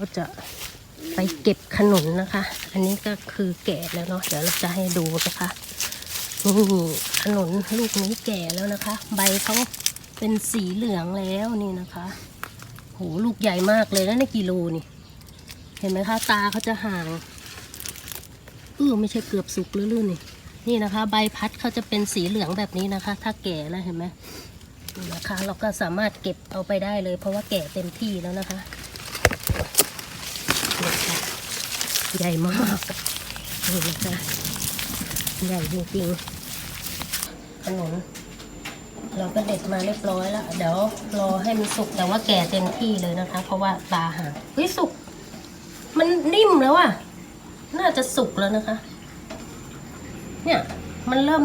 เราจะไปเก็บขนุนนะคะ อันนี้ก็คือแก่แล้วเนาะ เดี๋ยวเราจะให้ดูนะคะนี่ขนุนลูกนี้แก่แล้วนะคะ ใบเขาเป็นสีเหลืองแล้วนี่นะคะ โหลูกใหญ่มากเลยนะในกิโลนี่ เห็นไหมคะ ตาเขาจะห่างเออไม่ใช่เกือบสุกหรือลื่นนี่ นี่นะคะ ใบพัดเขาจะเป็นสีเหลืองแบบนี้นะคะ ถ้าแก่แล้วเห็นไหมนะคะ เราก็สามารถเก็บเอาไปได้เลย เพราะว่าแก่เต็มที่แล้วนะคะ นี่ค่ะใหญ่มากนี่นะคะใหญ่จริงๆขนุนเราก็เด็ดมาเรียบร้อยแล้ว เดี๋ยวรอให้มันสุกแต่ว่าแก่เต็มที่เลยนะคะ เพราะว่าตาหางเฮ้ยสุก มันนิ่มแล้วอะน่าจะสุกแล้วนะคะ เนี่ยมันเริ่ม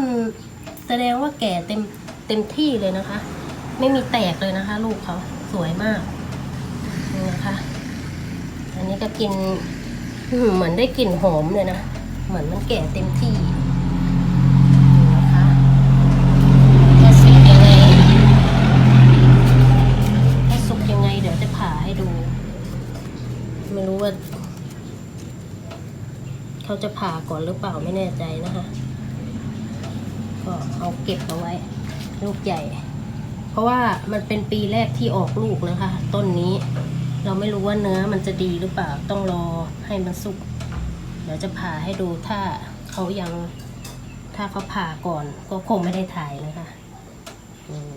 แสดงว่าแก่เต็มเต็มที่เลยนะคะ ไม่มีแตกเลยนะคะ ลูกเขาสวยมาก อันนี้ก็กินเหมือนได้กลิ่นหอมเลยนะ เหมือนมันแก่เต็มที่นี่นะคะถ้าสุกยังไงถ้าสุกยังไง เดี๋ยวจะผ่าให้ดู ไม่รู้ว่า เขาจะผ่าก่อนหรือเปล่าไม่แน่ใจนะคะ ก็เอาเก็บเอาไว้ ลูกใหญ่ เพราะว่ามันเป็นปีแรกที่ออกลูกนะคะ ต้นนี้ เราไม่รู้ว่าเนื้อมันจะดีหรือเปล่าต้องรอให้มันสุก เดี๋ยวจะผ่าให้ดูถ้าเขายังถ้าเขาผ่าก่อนก็คงไม่ได้ถ่ายนะคะอืม